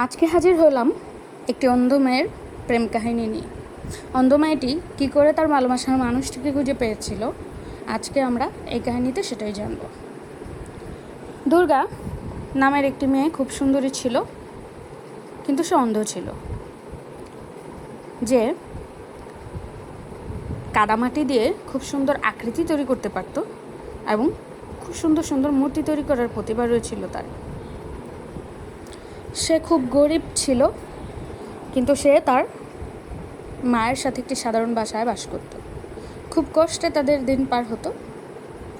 আজকে হাজির হলাম একটি অন্ধ মেয়ের প্রেম কাহিনী নিয়ে। অন্ধ মেয়েটি কী করে তার ভালোবাসার মানুষটিকে খুঁজে পেয়েছিল? আজকে আমরা এই কাহিনীতে সেটাই জানব। দুর্গা নামের একটি মেয়ে খুব সুন্দরী ছিল, কিন্তু সে অন্ধ ছিল। যে কাদামাটি দিয়ে খুব সুন্দর আকৃতি তৈরি করতে পারত এবং খুব সুন্দর সুন্দর মূর্তি তৈরি করার প্রতিভা রয়েছিল তার। সে খুব গরিব ছিল, কিন্তু সে তার মায়ের সাথে একটি সাধারণ বাসায় বাস করত। খুব কষ্টে তাদের দিন পার হতো,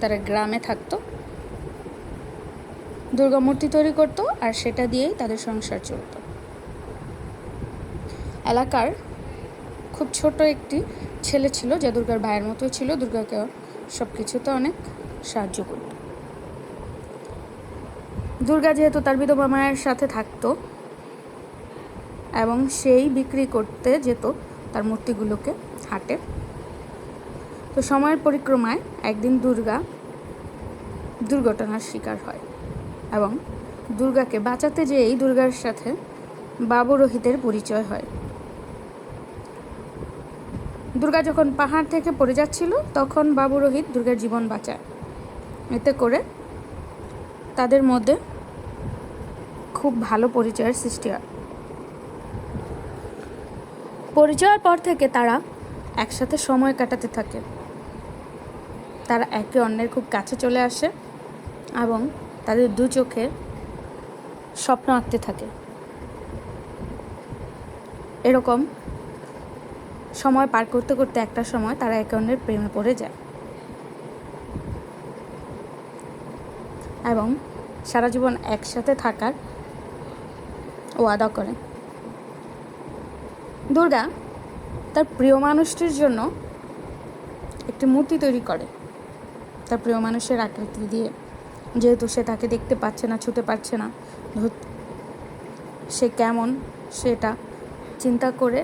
তারা গ্রামে থাকতো দুর্গা মূর্তি তৈরি করত আর সেটা দিয়েই তাদের সংসার চলত। এলাকার খুব ছোট একটি ছেলে ছিল, যে দুর্গার ভাইয়ের মতোই ছিল। দুর্গাকে সব কিছুতে অনেক সাহায্য করত। দুর্গা যেহেতু তার বিধবা মায়ের সাথে থাকতো এবং সেই বিক্রি করতে যেত তার মূর্তিগুলোকে হাটে। তো সময়ের পরিক্রমায় একদিন দুর্গা দুর্ঘটনার শিকার হয় এবং দুর্গাকে বাঁচাতে যেয়েই দুর্গার সাথে বাবু রোহিতের পরিচয় হয়। দুর্গা যখন পাহাড় থেকে পড়ে যাচ্ছিল, তখন বাবু রোহিত দুর্গার জীবন বাঁচায়। এতে করে তাদের মধ্যে খুব ভালো পরিচয়ের সৃষ্টি হয়। পরিচয়ের পর থেকে তারা একসাথে সময় কাটাতে থাকে। তারা একে অন্যের খুব কাছে চলে আসে এবং তাদের দু চোখে স্বপ্ন আঁকতে থাকে। এরকম সময় পার করতে করতে একটা সময় তারা একে অন্যের প্রেমে পড়ে যায়। এবং সারা জীবন একসাথে থাকার ওয়াদা করে। দুর্গা তার প্রিয় মানুষটির জন্য একটি মূর্তি তৈরি করে। তার প্রিয় মানুষের আকৃতি দিয়ে। যেহেতু সে তাকে দেখতে পাচ্ছে না ছুটে পারছে না সে কেমন সেটা চিন্তা করে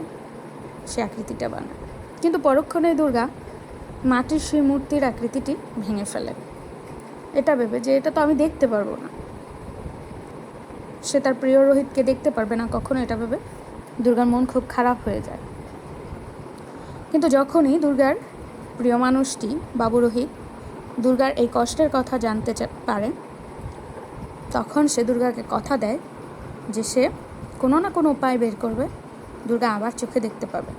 সে আকৃতিটা বানায়। কিন্তু পরক্ষণে দুর্গা মাটির সেই মূর্তির আকৃতিটি ভেঙে ফেলে। এটা ভেবে যে এটা তো আমি দেখতে পারব না। সে তার প্রিয় রোহিতকে দেখতে পারবে না কখনো এটা ভেবে। দুর্গার মন খুব খারাপ হয়ে যায়। কিন্তু যখনই দুর্গার প্রিয় মানুষটি, বাবু রোহিত, দুর্গার এই কষ্টের কথা জানতে পারে, তখন সে দুর্গাকে কথা দেয় যে সে কোনো না কোনো উপায় বের করবে, দুর্গা আবার চোখে দেখতে পাবে।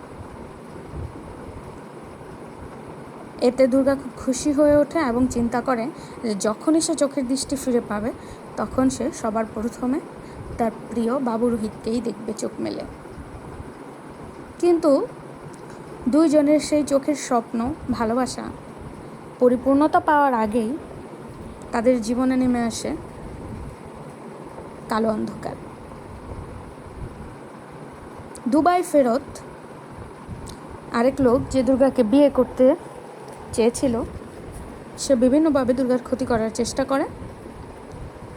এতে দুর্গা খুব খুশি হয়ে ওঠে এবং চিন্তা করে যে যখনই সে চোখের দৃষ্টি ফিরে পাবে, তখন সে সবার প্রথমে তার প্রিয় বাবু রোহিতকেই দেখবে চোখ মেলে। কিন্তু দুইজনের সেই চোখের স্বপ্ন, ভালোবাসা, পরিপূর্ণতা পাওয়ার আগেই তাদের জীবনে নেমে আসে কালো অন্ধকার। দুবাই ফেরত আরেক লোক যে দুর্গাকে বিয়ে করতে চেয়েছিল, সে বিভিন্নভাবে দুর্গার ক্ষতি করার চেষ্টা করে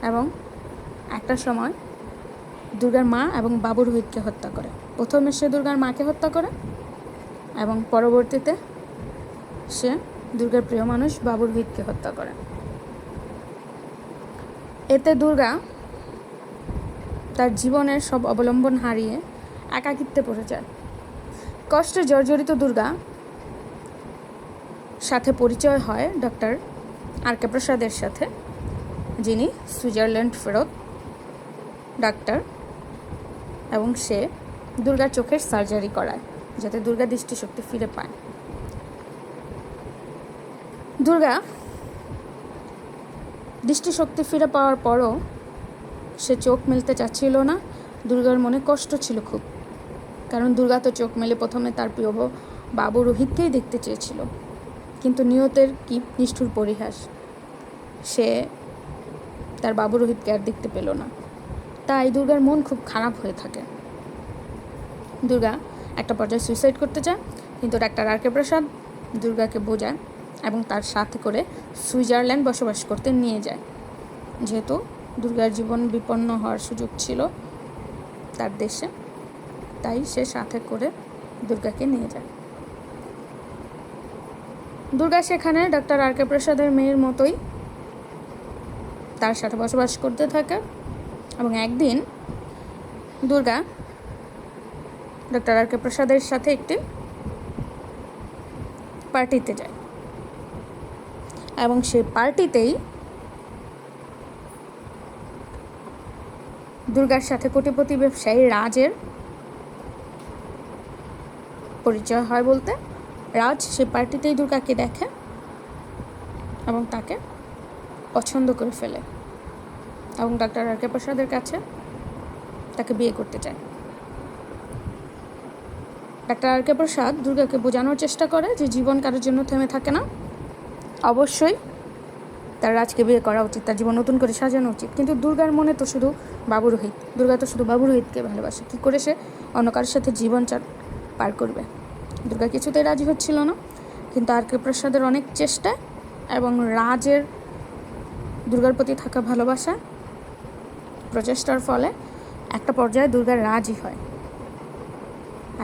এবং একটা সময় দুর্গার মা এবং বাবু রোহিতকে হত্যা করে। প্রথমে সে দুর্গার মাকে হত্যা করে এবং পরবর্তীতে সে দুর্গার প্রিয় মানুষ বাবু রোহিতকে হত্যা করে। এতে দুর্গা তার জীবনের সব অবলম্বন হারিয়ে একাকিত্বে পড়ে যায়। কষ্টে জর্জরিত দুর্গা সাথে পরিচয় হয় ডক্টর আর কে প্রসাদের সাথে, যিনি সুইজারল্যান্ড ফেরত। ডাক্তার এবং সে দুর্গার চোখের সার্জারি করায়, যাতে দুর্গা দৃষ্টিশক্তি ফিরে পায়। দুর্গা দৃষ্টিশক্তি ফিরে পাওয়ার পরও সে চোখ মেলতে চাচ্ছিল না। দুর্গার মনে কষ্ট ছিল খুব, কারণ দুর্গা তো চোখ মেলে প্রথমে তার প্রিয় বাবু রোহিতকেই দেখতে চেয়েছিল, কিন্তু নিয়তের কি নিষ্ঠুর পরিহাস, সে তার বাবু রোহিতকে আর দেখতে পেল না। তাই দুর্গার মন খুব খারাপ হয়ে থাকে। দুর্গা একটা পর্যায়ে সুইসাইড করতে চায় কিন্তু ডাক্তার আর কে প্রসাদ দুর্গাকে বোঝায় এবং তার সাথে করে সুইজারল্যান্ড বসবাস করতে নিয়ে যায়। যেহেতু দুর্গার জীবন বিপন্ন হওয়ার সুযোগ ছিল তার দেশে, তাই সে সাথে করে দুর্গাকে নিয়ে যায়। দুর্গা সেখানে ডাক্তার আর কে প্রসাদের মেয়ের মতোই তার সাথে বসবাস করতে থাকে। এবং একদিন দুর্গা ডক্টর আর কে প্রসাদের সাথে একটি পার্টিতে যায়। এবং সেই পার্টিতেই দুর্গার সাথে কোটিপতি ব্যবসায়ী রাজের পরিচয় হয় বলতে। রাজ সেই পার্টিতেই দুর্গাকে দেখে এবং তাকে পছন্দ করে ফেলে। এবং ডাক্তার আর কে প্রসাদের কাছে তাকে বিয়ে করতে চায়। ডাক্তার আর কে প্রসাদ দুর্গাকে বোঝানোর চেষ্টা করে যে জীবন কারোর জন্য থেমে থাকে না। অবশ্যই তার রাজকে বিয়ে করা উচিত, তার জীবন নতুন করে সাজানো উচিত। কিন্তু দুর্গার মনে তো শুধু বাবু রোহিত। দুর্গা তো শুধু বাবু রোহিতকে ভালোবাসে। কী করে সে অন্য কারোর সাথে জীবন পার করবে? দুর্গা কিছুতেই রাজি হচ্ছিল না। কিন্তু আর কে প্রসাদের অনেক চেষ্টা এবং রাজের দুর্গার প্রতি থাকা ভালোবাসা প্রচেষ্টার ফলে একটা পর্যায়ে দুর্গার রাজি হয়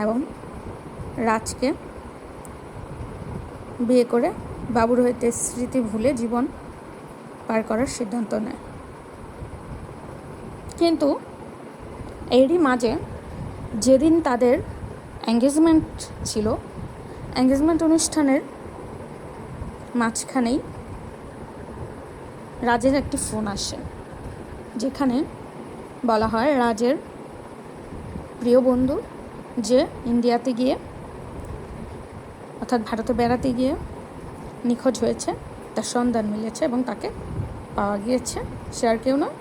এবং রাজকে বিয়ে করে বাবুর হইতে স্মৃতি ভুলে জীবন পার করার সিদ্ধান্ত নেয়। কিন্তু এরই মাঝে যেদিন তাদের এঙ্গেজমেন্ট ছিল এঙ্গেজমেন্ট অনুষ্ঠানের মাঝখানেই রাজের একটি ফোন আসে। যেখানে বলা হয় রাজের প্রিয় বন্ধু যে ইন্ডিয়াতে গিয়ে, অর্থাৎ ভারতে বেড়াতে গিয়ে নিখোঁজ হয়েছে, তার সন্ধান মিলেছে এবং তাকে পাওয়া গিয়েছে। সে আর কেউ নয়,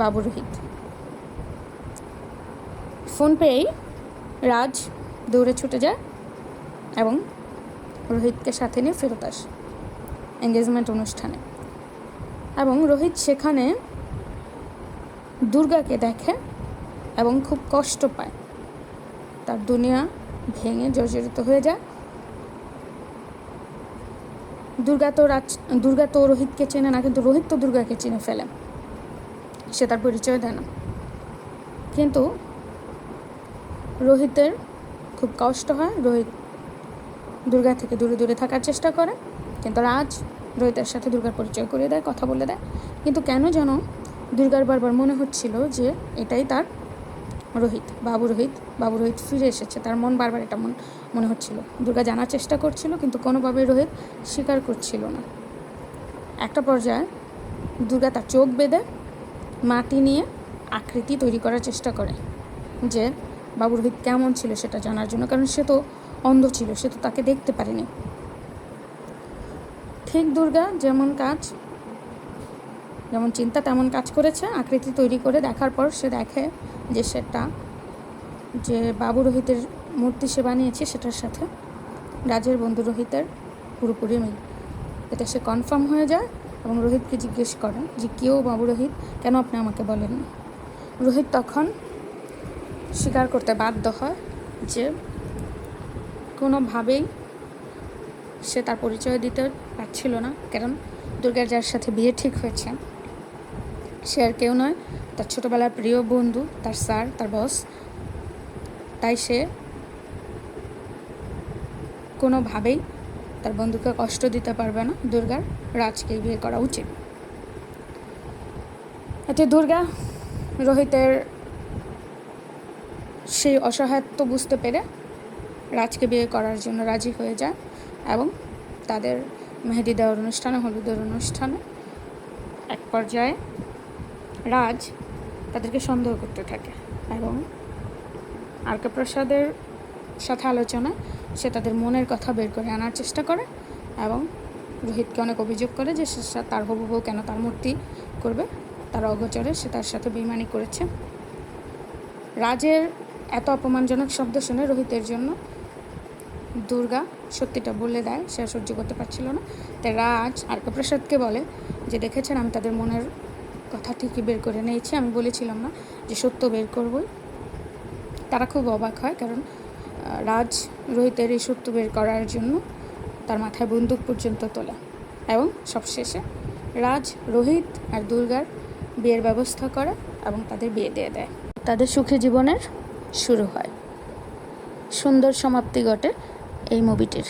বাবু রোহিত। ফোন পেয়েই রাজ দৌড়ে ছুটে যায় এবং রোহিতকে সাথে নিয়ে ফেরত আসে এঙ্গেজমেন্ট অনুষ্ঠানে। এবং রোহিত সেখানে দুর্গাকে দেখে এবং খুব কষ্ট পায়। তার দুনিয়া ভেঙে জর্জরিত হয়ে যায়। দুর্গা তো রাজ, দুর্গা তো রোহিতকে চেনে না, কিন্তু রোহিত তো দুর্গাকে চিনে ফেলে। সে তার পরিচয় দেয় না। কিন্তু রোহিতের খুব কষ্ট হয়। রোহিত দুর্গা থেকে দূরে দূরে থাকার চেষ্টা করে। কিন্তু রাজ রোহিতের সাথে দুর্গার পরিচয় করিয়ে দেয়, কথা বলে দেয়। কিন্তু কেন যেন দুর্গার বারবার মনে হচ্ছিল যে এটাই তার রোহিত, বাবু রোহিত বাবু রোহিত ফিরে এসেছে। তার মন বারবার এটা মন, মনে হচ্ছিল। দুর্গা জানার চেষ্টা করছিল, কিন্তু কোনোভাবে রোহিত স্বীকার করছিল না। একটা পর্যায়ে দুর্গা তার চোখ বেঁধে মাটি নিয়ে আকৃতি তৈরি করার চেষ্টা করে যে বাবু রোহিত কেমন ছিল সেটা জানার জন্য, কারণ সে তো অন্ধ ছিল, সে তো তাকে দেখতে পারেনি। ঠিক দুর্গা যেমন কাজ যেমন চিন্তা তেমন কাজ করেছে। আকৃতি তৈরি করে দেখার পর সে দেখে যে সেটা যে বাবু রোহিতের মূর্তি সে বানিয়েছে সেটার সাথে রাজের বন্ধু রোহিতের পুরোপুরি মিল। এটা সে কনফার্ম হয়ে যায় এবং রোহিতকে জিজ্ঞেস করে যে কেউ বাবু রোহিত? কেন আপনি আমাকে বলেননি? রোহিত তখন স্বীকার করতে বাধ্য হয় যে কোনোভাবেই সে তার পরিচয় দিতে পারছিল না। কারণ দুর্গার যার সাথে বিয়ে ঠিক হয়েছে সে আর কেউ নয়। তার ছোটোবেলার প্রিয় বন্ধু, তার স্যার, তার বস। তাই সে কোনোভাবেই তার বন্ধুকে কষ্ট দিতে পারবে না। দুর্গার রাজকেই বিয়ে করা উচিত। এতে দুর্গা রোহিতের সেই অসহায়ত্ব বুঝতে পেরে রাজকে বিয়ে করার জন্য রাজি হয়ে যায় এবং তাদের মেহেদি দেওয়ার অনুষ্ঠানে, হলুদের অনুষ্ঠানে এক পর্যায়ে রাজ তাদেরকে সন্দেহ করতে থাকে এবং আর প্রসাদের সাথে আলোচনা, সে তাদের মনের কথা বের করে আনার চেষ্টা করে এবং রোহিতকে অনেক অভিযোগ করে যে সে তার হবু বউ কেন তার মূর্তি করবে, তার অগোচরে সে তার সাথে বেইমানি করেছে। রাজের এত অপমানজনক শব্দ শুনে রোহিতের জন্য দুর্গা সত্যিটা বলে দেয়, সে সহ্য করতে পারছিল না। তাই রাজ আর প্রসাদকে বলে যে, দেখেছেন আমি তাদের মনের কথা ঠিকই বের করে নিয়েছি। আমি বলেছিলাম না যে সত্য বের করবই। তারা খুব অবাক হয় কারণ রাজ রোহিতের এই সত্য বের করার জন্য তার মাথায় বন্দুক পর্যন্ত তোলা এবং সবশেষে রাজ, রোহিত আর দুর্গার বিয়ের ব্যবস্থা করা এবং তাদের বিয়ে দিয়ে দেয়। তাদের সুখী জীবনের শুরু হয়। সুন্দর সমাপ্তি ঘটে এই মুভিটির।